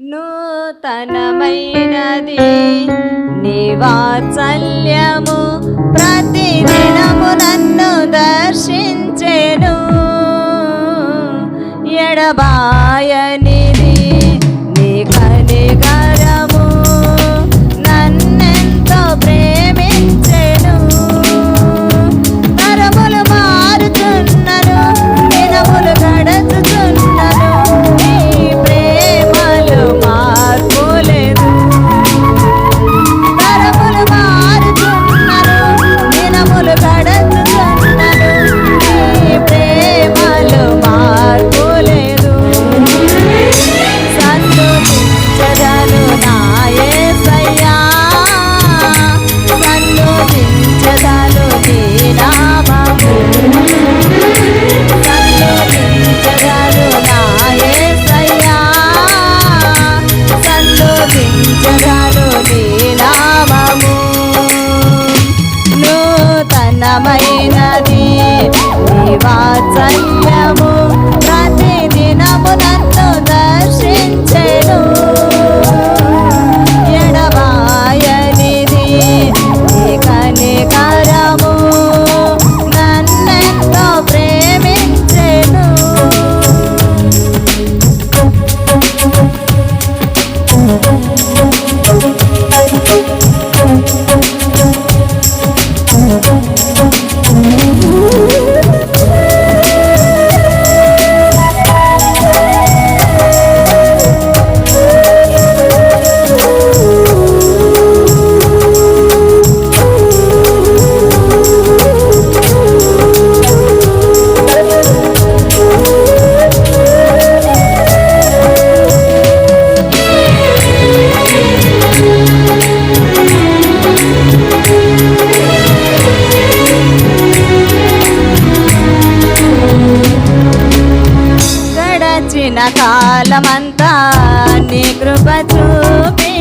నూతనమైనది. నివాత్సల్యము ప్రతిదినము నన్ను దర్శించెను. ఎడబాయని వచ్చిన కాలమంతా నీ కృప చూపి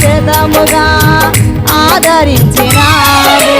సమయోచితముగా ఆదరించినావు